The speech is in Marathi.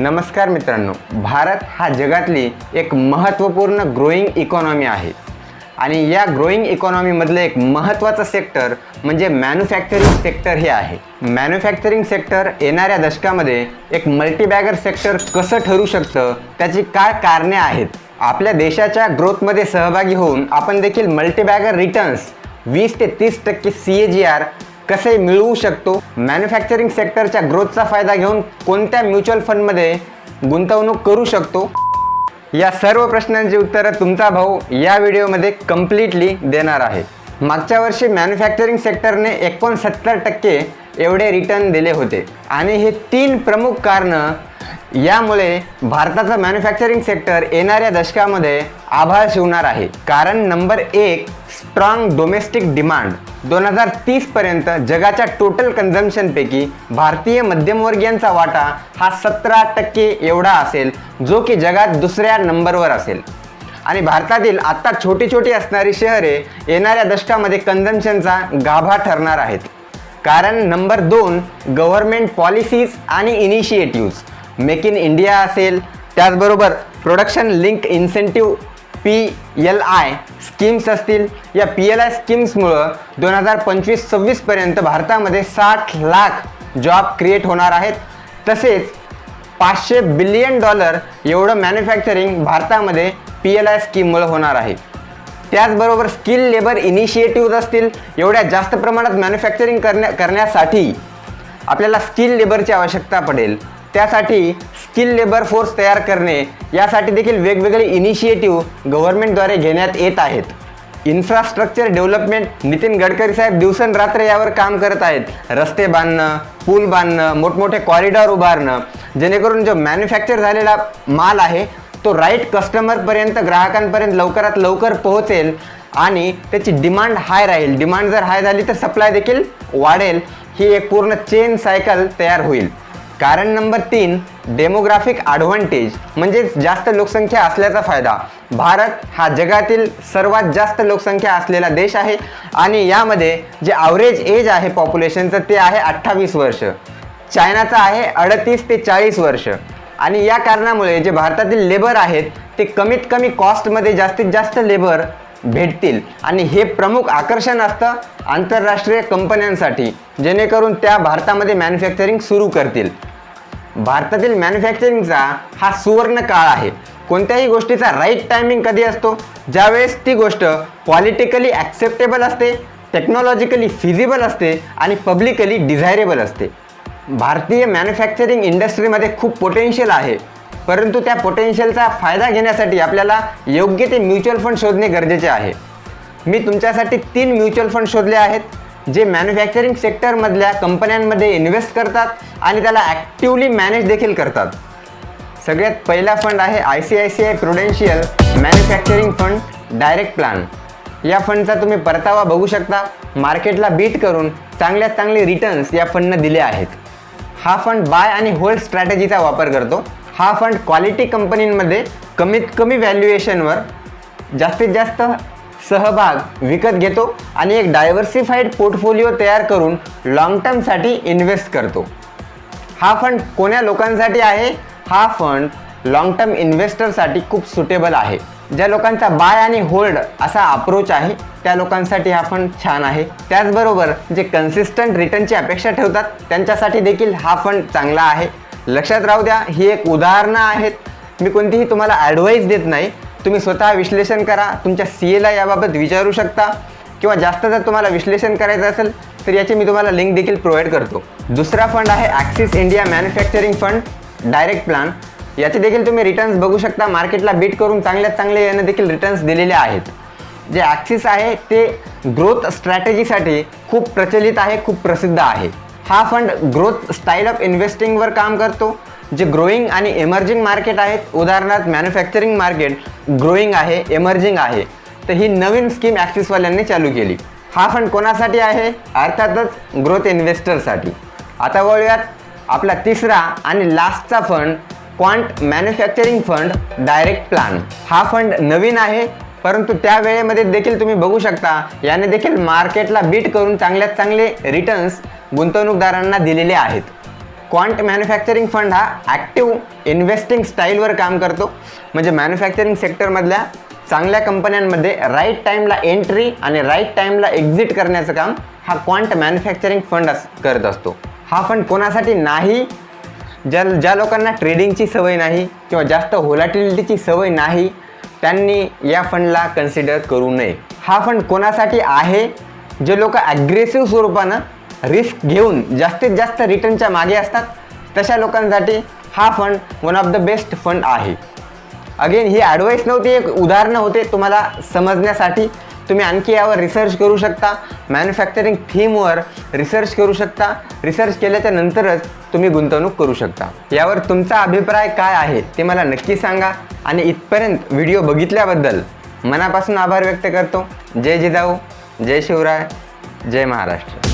नमस्कार मित्रांनो भारत हा जगातली एक महत्त्वपूर्ण ग्रोईंग इकॉनॉमी आहे. आणि या ग्रोईंग इकॉनॉमीमधलं एक महत्त्वाचं सेक्टर म्हणजे मॅन्युफॅक्चरिंग सेक्टर हे आहे. मॅन्युफॅक्चरिंग सेक्टर येणाऱ्या दशकामध्ये एक मल्टीबॅगर सेक्टर कसं ठरू शकतं त्याची काय कारणे आहेत? आपल्या देशाच्या ग्रोथमध्ये सहभागी होऊन आपण देखील मल्टीबॅगर रिटर्न्स वीस ते तीस टक्के सी ए जी आर कसे मिळवू शकतो. मॅन्युफॅक्चरिंग सेक्टरच्या ग्रोथचा फायदा घेऊन कोणत्या म्युच्युअल फंडमध्ये गुंतवणूक करू शकतो? या सर्व प्रश्नांची उत्तरं तुमचा भाऊ या व्हिडिओमध्ये कम्प्लिटली देणार आहे. मागच्या वर्षी मॅन्युफॅक्चरिंग सेक्टरने एकोणसत्तर टक्के एवढे रिटर्न दिले होते. आणि हे तीन प्रमुख कारणं यामुळे भारताचं मॅन्युफॅक्चरिंग सेक्टर येणाऱ्या दशकामध्ये आभाळ शिवणार आहे. कारण नंबर एक स्ट्रॉंग डोमेस्टिक डिमांड दोन हजार तीसपर्यंत जगाच्या टोटल कन्झम्शनपैकी भारतीय मध्यमवर्गीयांचा वाटा हा सतरा टक्के एवढा असेल जो की जगात दुसऱ्या नंबरवर असेल. आणि भारतातील आत्ता छोटी छोटी असणारी शहरे येणाऱ्या दशकामध्ये कन्झम्शनचा गाभा ठरणार आहेत. कारण नंबर दोन गव्हर्मेंट पॉलिसीज आणि इनिशिएटिव्ज मेक इन इंडिया असेल. त्याचबरोबर production link incentive P L I schemes असतील. या पी एल आय स्कीम्समुळं दोन हजार पंचवीस सव्वीसपर्यंत भारतामध्ये साठ लाख जॉब क्रिएट होणार आहेत. तसेच पाचशे बिलियन डॉलर एवढं मॅन्युफॅक्चरिंग भारतामध्ये पी एल आय स्कीममुळं होणार आहे. त्याचबरोबर स्किल लेबर इनिशिएटिव्ह असतील. एवढ्या जास्त प्रमाणात मॅन्युफॅक्चरिंग करण्या करण्यासाठी आपल्याला स्किल लेबरची आवश्यकता पडेल. त्यासाठी स्किल लेबर फोर्स तयार करणे यासाठी देखील वेगवेगळे इनिशिएटिव्ह गव्हर्नमेंटद्वारे घेण्यात येत आहेत. इन्फ्रास्ट्रक्चर डेव्हलपमेंट नितीन गडकरी साहेब दिवसनरात्र यावर काम करत आहेत. रस्ते बांधणं पूल बांधणं मोठमोठे कॉरिडॉर उभारणं जेणेकरून जो मॅन्युफॅक्चर झालेला माल आहे तो राईट कस्टमरपर्यंत ग्राहकांपर्यंत लवकरात लवकर पोहोचेल आणि त्याची डिमांड हाय राहील. डिमांड जर हाय झाली तर सप्लाय देखील वाढेल. ही एक पूर्ण चेन सायकल तयार होईल. कारण नंबर तीन डेमोग्राफिक ॲडव्हान्टेज म्हणजेच जास्त लोकसंख्या असल्याचा फायदा. भारत हा जगातील सर्वात जास्त लोकसंख्या असलेला देश आहे आणि यामध्ये जे ॲव्हरेज एज आहे पॉप्युलेशनचं ते आहे अठ्ठावीस वर्ष. चायनाचं आहे अडतीस ते चाळीस वर्ष. आणि या कारणामुळे जे भारतातील लेबर आहेत ते कमीत कमी कॉस्टमध्ये जास्तीत जास्त लेबर भेटतील. आणि हे प्रमुख आकर्षण असतं आंतरराष्ट्रीय कंपन्यांसाठी जेणेकरून त्या भारतामध्ये मॅन्युफॅक्चरिंग सुरू करतील. भारतातील मॅन्युफॅक्चरिंगचा हा सुवर्ण काळ आहे. कोणत्याही गोष्टीचा राईट टायमिंग कधी असतो? ज्यावेळेस ती गोष्ट पॉलिटिकली ॲक्सेप्टेबल असते टेक्नॉलॉजिकली फिजिबल असते आणि पब्लिकली डिझायरेबल असते. भारतीय मॅन्युफॅक्चरिंग इंडस्ट्रीमध्ये खूप पोटेन्शियल आहे. परंतु त्या पोटेन्शियलचा फायदा घेण्यासाठी आपल्याला योग्य ते म्युच्युअल फंड शोधणे गरजेचे आहे. मी तुमच्यासाठी तीन म्युच्युअल फंड शोधले आहेत. जे मॅन्युफॅक्चरिंग सेक्टरमधल्या कंपन्यांमध्ये इन्व्हेस्ट करतात आणि त्याला ॲक्टिवली मॅनेज देखील करतात. सगळ्यात पहिला फंड आहे I C I C I Prudential manufacturing fund direct plan या फंडचा तुम्ही परतावा बघू शकता. मार्केटला बीट करून चांगल्यात चांगले रिटर्न्स या फंडनं दिले आहेत. हा फंड बाय आणि होल्ड स्ट्रॅटेजीचा वापर करतो. हा फंड क्वालिटी कंपनींमध्ये कमीत कमी व्हॅल्युएशनवर जास्तीत जास्त सहभाग विकत घेतो आणि एक डायव्हर्सिफाईड पोर्टफोलिओ तयार करून लॉंग टर्मसाठी इन्व्हेस्ट करतो. हा फंड कोण्या लोकांसाठी आहे? हा फंड लाँग टर्म इन्व्हेस्टरसाठी खूप सुटेबल आहे. ज्या लोकांचा बाय आणि होल्ड असा अप्रोच आहे त्या लोकांसाठी हा फंड छान आहे. त्याचबरोबर जे कन्सिस्टंट रिटर्नची अपेक्षा ठेवतात त्यांच्यासाठी देखील हा फंड चांगला आहे. लक्षात राहू द्या ही एक उदाहरणं आहेत. मी कोणतीही तुम्हाला ॲडवाईस देत नाही तुम्ही स्वतः विश्लेषण करा तुमच्या सी एला याबाबत विचारू शकता. किंवा जास्त जर तुम्हाला विश्लेषण करायचं असेल तर याची मी तुम्हाला लिंक देखील प्रोव्हाइड करतो. दुसरा फंड आहे Axis India manufacturing fund direct plan याचे देखील तुम्ही रिटर्न्स बघू शकता. मार्केटला बीट करून चांगल्यात चांगले यानं देखील रिटर्न्स दिलेले आहेत. जे ॲक्सिस आहे ते ग्रोथ स्ट्रॅटेजीसाठी खूप प्रचलित आहे खूप प्रसिद्ध आहे. हा फंड ग्रोथ स्टाईल ऑफ इन्व्हेस्टिंगवर काम करतो. जे ग्रोईंग आणि एमर्जिंग मार्केट आहेत उदाहरणार्थ मॅन्युफॅक्चरिंग मार्केट ग्रोईंग आहे एमर्जिंग आहे तर ही नवीन स्कीम ॲक्सिसवाल्यांनी चालू केली. हा फंड कोणासाठी आहे? अर्थातच ग्रोथ इन्व्हेस्टरसाठी आता वळूयात आपला तिसरा आणि लास्टचा fund Quant manufacturing fund direct plan हा फंड नवीन आहे परंतु त्या वेळेमध्ये देखील तुम्ही बघू शकता याने देखील मार्केटला बीट करून चांगल्यात चांगले रिटर्न्स गुंतवणूकदारांना दिलेले आहेत. क्वांट मॅन्युफॅक्चरिंग फंड हा ॲक्टिव्ह इन्व्हेस्टिंग स्टाईलवर काम करतो. म्हणजे मॅन्युफॅक्चरिंग सेक्टरमधल्या चांगल्या कंपन्यांमध्ये राईट टाईमला एंट्री आणि राईट टाईमला एक्झिट करण्याचं काम हा क्वांट मॅन्युफॅक्चरिंग फंड अस करत असतो. हा फंड कोणासाठी नाही? ज्या ज्या लोकांना ट्रेडिंगची सवय नाही किंवा जास्त होलाटिलिटीची सवय नाही त्यांनी या फंडला कन्सिडर करू नये. हा फंड कोणासाठी आहे? जे लोक ॲग्रेसिव्ह स्वरूपानं रिस्क घेऊन जास्तीत जास्त रिटर्नच्या मागे असतात तशा लोकांसाठी हा fund one of the best fund आहे. अगेन ही ॲडवाईस नव्हती एक उदाहरणं होते तुम्हाला समजण्यासाठी. तुम्ही आणखी यावर रिसर्च करू शकता. मॅन्युफॅक्चरिंग थीमवर रिसर्च करू शकता. रिसर्च केल्याच्या नंतरच तुम्ही गुंतवणूक करू शकता. यावर तुमचा अभिप्राय काय आहे ते मला नक्की सांगा. आणि इथपर्यंत व्हिडिओ बघितल्याबद्दल मनापासून आभार व्यक्त करतो. जय जिजाऊ जय शिवराय जय महाराष्ट्र.